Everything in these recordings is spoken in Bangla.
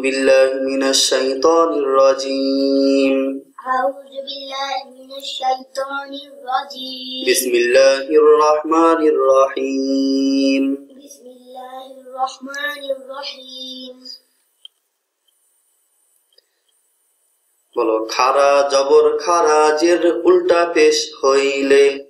بالله من الشيطان الرجيم أعوذ بالله من الشيطان الرجيم بسم الله الرحمن الرحيم بسم الله الرحمن الرحيم বলো খারা জবর খারাজের উল্টা পেশ হইলে খারা জবর খারাজের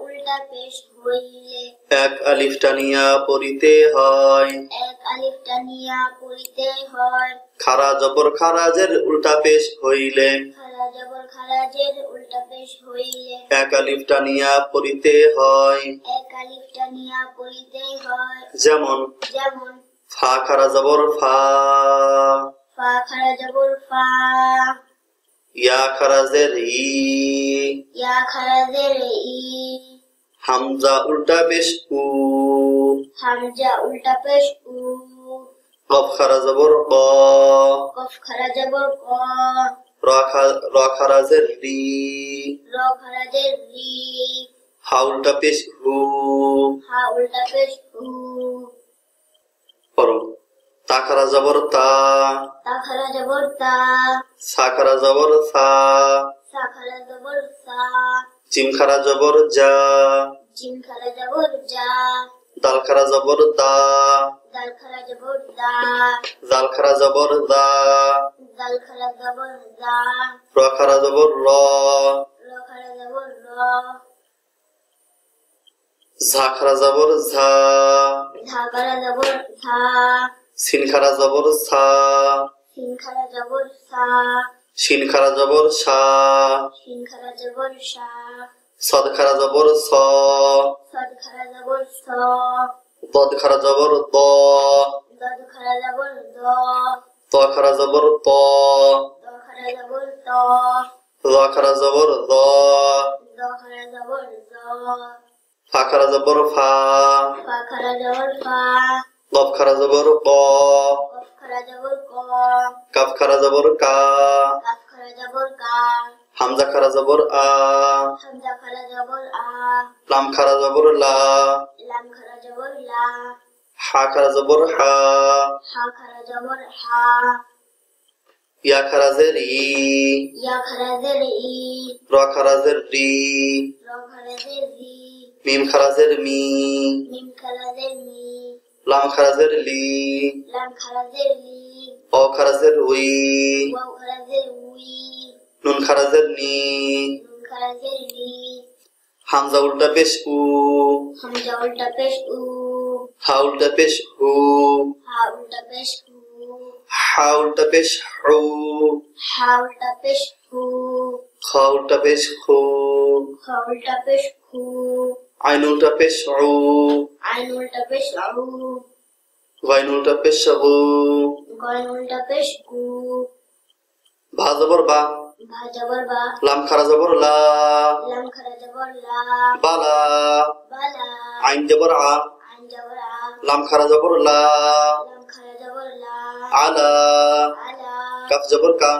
উল্টা পেশ হইলে। এক আলিফ টানিয়া পড়িতে হয়। এক আলিফ টানিয়া পড়িতে হয়। খারা জবর খারাজের উল্টা পেশ হইলে। খারা জবর খারাজের উল্টা পেশ হইলে। এক আলিফ টানিয়া পড়িতে হয়। এক আলিফ টানিয়া পড়িতে হয়। যেমন যেমন ফা খারা জবর ফা। ফা খারা জবর ফা। ইয়া খারাজের ই। ইয়া খারাজের ই। হামজা উল্টা পেশ উ। হামজা উল্টা পেশ উ। কফ খারা জবর ক। কফ খারা জবর ক। র খারাজের রি। র খারাজের রি। হা উল্টা পেশ হু। হা উল্টা পেশ হু। পড়ো। তা খারা জবর তা। তা খারা জবর তা। সা খারা জবর সা। সা খারা জবর সা। জিম জবর যা। জিম খারা জবর যা। দাল খারা জবর দা দাল খারা জবর দা জাল খারা জবর দা জবর দা র। খারা জবর র। র জবর র ঝা। খারা জবর ঝা। জবর সিন খারা জবর সা। সিন খারা জবর সা। শিন খারা জবর সা। সিন খারা জবর সা। সদ জবর স। সদ খারা জবর স। দদখারা জবর দ। দদ জবর দ। ত। খারা জবর ত। দ। জবর ত ফা খারা জবর ফা। ফা জবর ফা। কফ খারা জবর ক কফ খারা জবর ক হামজা খারা জবর আ লাম খারা জবর লা হা খারা জবর হা ইয়া খারা জের ই ইয়া খারা জের ই র খারা রি র মিম খারা জের মি মিম খারা জের মি লাম খারা জের লি। অ খারা জের উই। নুন খারা জের নি হামজা উল্টা পেশ উ। হামজা উল্টা পেশ উ। হা উল্টা পেশ হু। হা উল্টা পেশ হু। হা উল্টা পেশ হু। হা উল্টা পেশ হু। খ উল্টা পেশ হু। খ উল্টা পেশ হু। আইন উল্টা পেশ উ আইন উল্টা পেশ উ গাইন উল্টা পেশ হু গয়ন উল্টা পেশ গু ভা জবর বা ভা জবর বা লাম খারা জবর লা লাম খারা জবর লা বালা বালা আইন জবর আ আইন জবর আ লাম খারা জবর লা লাম খারা জবর লা আলা আলা কাফ জবর কা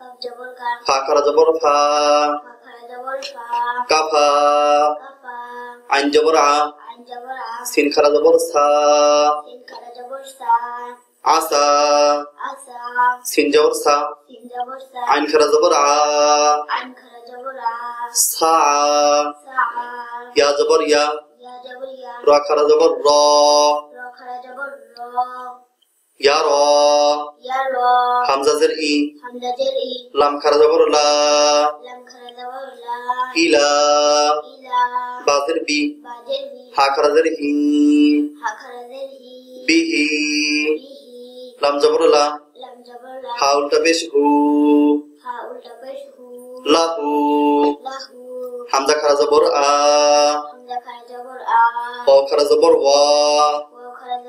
কাফ জবর কা ফা খারা জবর ফা ফা খারা জবর ফা কাফা কাফা আইন জবর আ সিন খারা জবর সা আসা সিন জবর সা আইন খারা জবর। আ সা। ইয়া জবর ইয়া। র খারা জবর র। র খারা জবর র ইয়া র ইয়া র হামজা জের ই। হামজা জের ই। লাম খারা জবর লা। লাম খারা জবর লা। ইলা। ইলা। বাজের বি। বাজের বি। হা খারা জের হি হা। খারা জের হি। বিহি লাম জবর লা। লাম জবর লা। হা উল্টা পেশ হু। হা উল্টা পেশ হু। লাহু লাহু হামজা খারা জবর আ। হামজা খারা জবর আ। ক খারা জবর ওয়া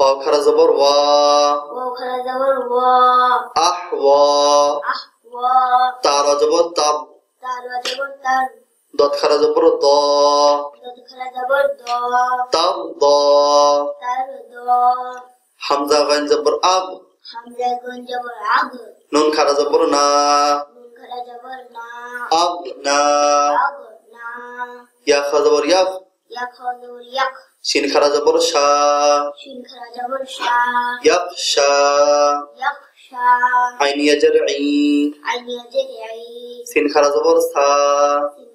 খারা জবর জা লাম জের লি লাম জের লি কাফ জবর কা কাফ জবর কা জালিকা জালিকা হামজা হা জবর আহ হামজা হা জবর আহ ওয়া খারা জবর ওয়া ওয়াও খারা জবর ওয়া আহ ওয়া আহ ওয়া তার জবর তাব তার ওয়া জবর তার দত খারা জবর দ দদ খারা জবর দ তাব দ নুন খারা জবর জবর ইয়াক ইয়া শা আইন ইয়াজর আই সিন খারা জবর সা সিন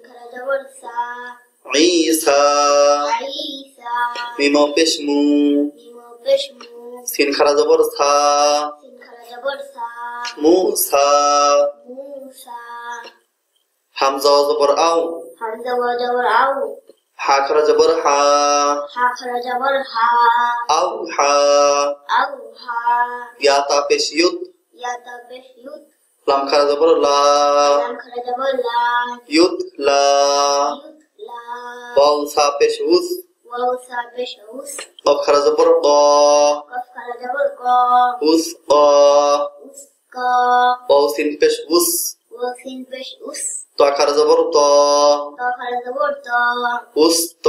সা ঈসা মিম পেশ মু মিমো পেশ মু সিন খারা জবর সা সিন সা মুসা হামজা জবর আও হামজা জবর আউ হা খারা জবর হা। হা খারা জবর হা। আও হা। আউ হা। ইয়া তা পেশ ইউদ ইয়া তা পেশ ইউত। লাম খারা জবর লা। লাম খারা জবর লা। ইউদ লা। ওয়াও সা পেশ উস। ওয়াও সা পেশ উস। কফ খারা জবর ক। কফ খারা জবর ক। উস ক। উস ক। ওয়াও সিন পেশ উস ওয়া সিন পেশ উস ত খারা জবর ত ত খারা জবর ত উস ত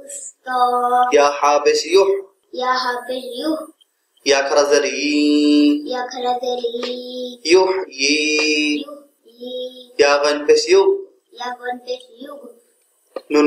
উস ত ইয়া হা পেশ ইউহ ইয়া হা পেশ ইউ ইয়া খারা জের ই ইয়া খারা জের ই ইউহ ই ইউ ই ইয়া গাইন পেশ ইউ ইয়া গন পেশ ইউ নুন